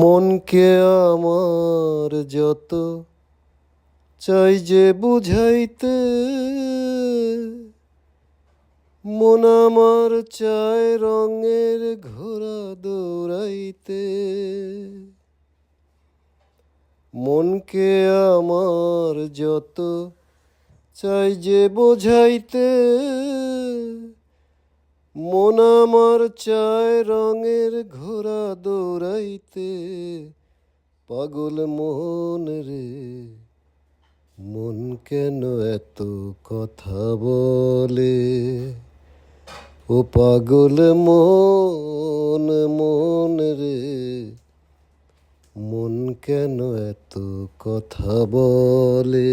মনকে আমার যত চাই যে বুঝাইতে, মন আমার চায় রঙের ঘোড়া দৌড়াইতে। মনকে আমার যত চাই যে বোঝাইতে মন আমার চায় রঙের ঘোড়া দৌড়াইতে। পাগল মন রে, মন কেন এত কথা বলে? ও পাগল মন মন রে, মন কেন এত কথা বলে?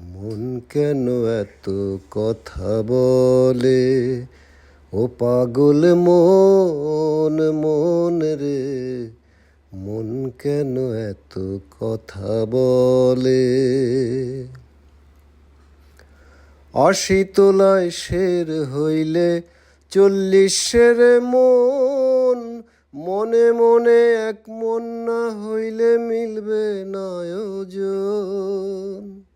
মন কেন এত কথা বলে? ও পাগল মন মন রে, মন কেন এত কথা বলে? আশি তোলায় শের হইলে চল্লিশের মন, মনে মনে এক মন না হইলে মিলবে না ওজন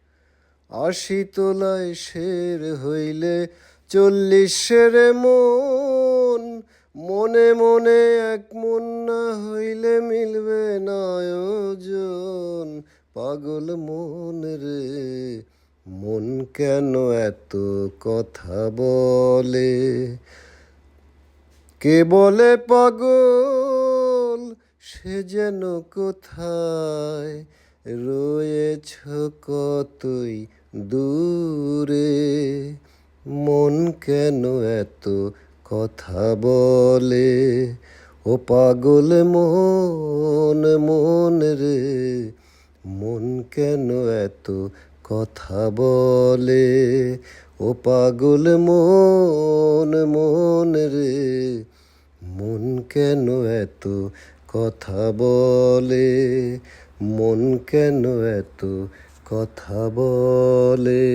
আশি তোলায় শের হইলে চল্লিশের মন। মনে মনে এক মন না হইলে মিলবে নায়োজন। পাগল মন রে, মন কেন এত কথা বলে? কে বলে পাগল, সে যেন কোথায়? রয়েছ কতই দূরে মন কেন এত কথা বলে? ও পাগল মন মন রে, মন কেন এত কথা বলে? ও পাগল মন মন রে, মন কেন এত কথা বলে? মন কেন এত কথা বলে।